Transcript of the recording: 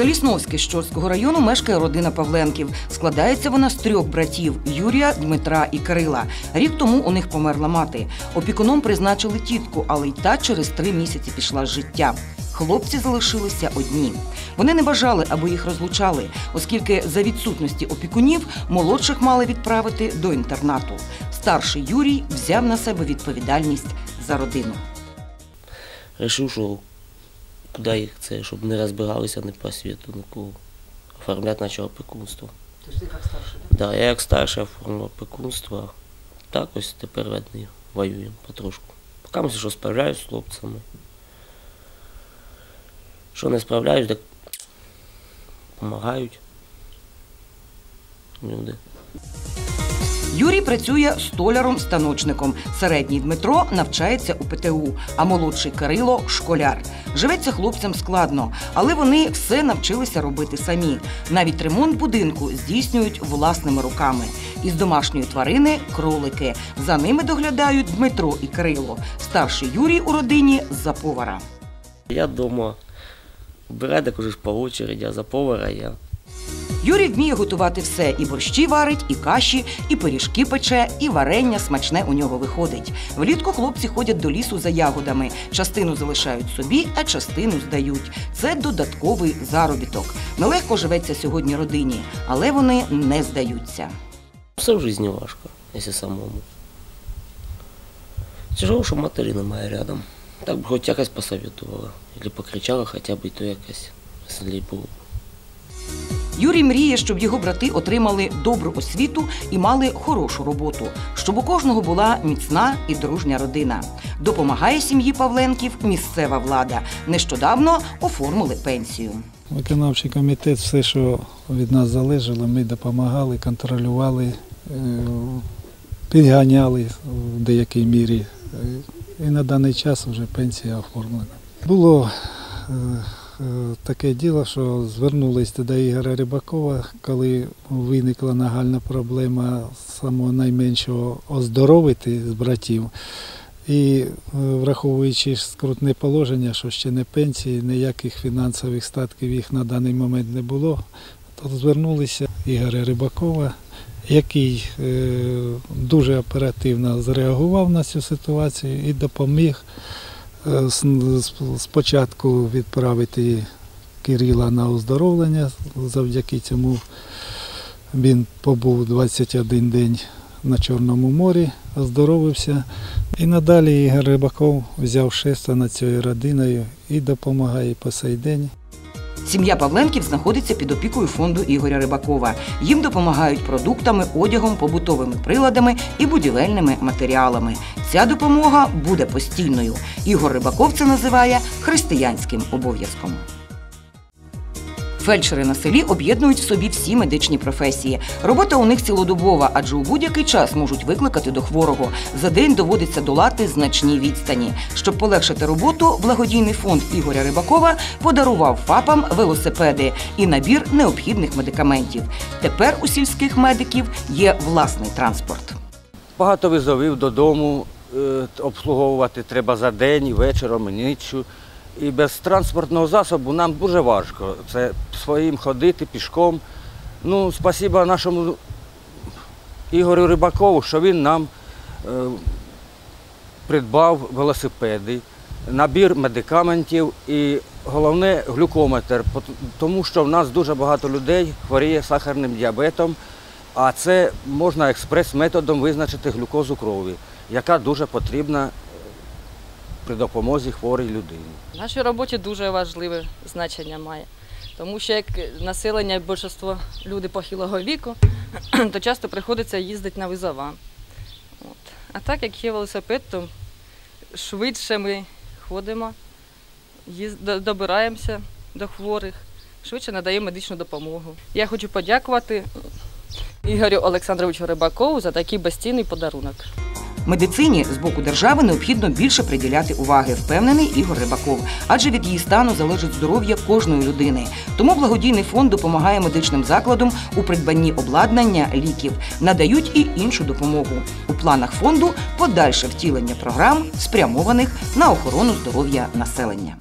селі Сновське Щорського району мешкає родина Павленків. Складається вона з трьох братів Юрія, Дмитра і Кирила. Рік тому у них померла мати. Опікуном призначили тітку, але й та через три місяці пішла з життя. Хлопці залишилися одні. Вони не бажали, аби їх розлучали, оскільки за відсутності опікунів молодших мали відправити до інтернату. Старший Юрій взяв на себе відповідальність за родину. Рішив, що куди їх це, щоб не розбігалися не по світу, нікого. Оформляти наче опікунство. Тобто ти як старший? так? Да, я як старший оформив опікунство, а так ось тепер одні воюємо потрошку. Поки ми що справляюсь з хлопцями. Що не справляюсь, так допомагають люди. Юрій працює столяром-станочником. Середній Дмитро навчається у ПТУ, а молодший Кирило школяр. Живеться хлопцям складно, але вони все навчилися робити самі. Навіть ремонт будинку здійснюють власними руками. Із домашньої тварини кролики. За ними доглядають Дмитро і Кирило. Старший Юрій у родині за повара. Я вдома вбираю так уже по очереді, а за повара я. Юрій вміє готувати все: і борщі варить, і каші, і пиріжки пече, і варення смачне у нього виходить. Влітку хлопці ходять до лісу за ягодами. Частину залишають собі, а частину здають. Це додатковий заробіток. Нелегко живеться сьогодні родині, але вони не здаються. Все в житті важко, якщо самому. Тяжело, що матері немає рядом. Так б хоч якось посоветувала. Або покричала хоча б, і то якось веселій було. Юрій мріє, щоб його брати отримали добру освіту і мали хорошу роботу, щоб у кожного була міцна і дружня родина. Допомагає сім'ї Павленків місцева влада. Нещодавно оформили пенсію. Виконавчий комітет, все, що від нас залежало, ми допомагали, контролювали, е, підганяли в деякій мірі. Е, І на даний час вже пенсія оформлена. Було е, таке діло, що звернулись до Ігоря Рибакова, коли виникла нагальна проблема самого найменшого оздоровити з братів. І е, враховуючи скрутне положення, що ще не пенсії, ніяких фінансових статків їх на даний момент не було, то звернулися Ігоря Рибакова, який е, дуже оперативно зреагував на цю ситуацію і допоміг е, спочатку відправити Кирила на оздоровлення. Завдяки цьому він побув 21 день на Чорному морі, оздоровився. І надалі Ігор Рибаков взяв шеста над цією родиною і допомагає по сей день. Сім'я Павленків знаходиться під опікою фонду Ігоря Рибакова. Їм допомагають продуктами, одягом, побутовими приладами і будівельними матеріалами. Ця допомога буде постійною. Ігор Рибаков це називає християнським обов'язком. Фельдшери на селі об'єднують в собі всі медичні професії. Робота у них цілодобова, адже у будь-який час можуть викликати до хворого. За день доводиться долати значні відстані. Щоб полегшити роботу, благодійний фонд Ігоря Рибакова подарував ФАПам велосипеди і набір необхідних медикаментів. Тепер у сільських медиків є власний транспорт. Багато визовів додому е, обслуговувати треба за день, вечором, і ніччю. І без транспортного засобу нам дуже важко. Це своїм ходити пішком. Ну, спасіба нашому Ігорю Рибакову, що він нам е, придбав велосипеди, набір медикаментів і головне глюкометр, тому що в нас дуже багато людей хворіє сахарним діабетом, а це можна експрес-методом визначити глюкозу крові, яка дуже потрібна при допомозі хворій людині. В нашій роботі дуже важливе значення має. Тому що як населення більшість люди похилого віку, то часто приходиться їздити на визова. От. А так як є велосипед, то швидше ми ходимо, добираємося до хворих, швидше надаємо медичну допомогу. Я хочу подякувати Ігорю Олександровичу Рибакову за такий безцінний подарунок. Медицині з боку держави необхідно більше приділяти уваги, впевнений Ігор Рибаков, адже від її стану залежить здоров'я кожної людини. Тому благодійний фонд допомагає медичним закладам у придбанні обладнання, ліків, надають і іншу допомогу. У планах фонду подальше втілення програм, спрямованих на охорону здоров'я населення.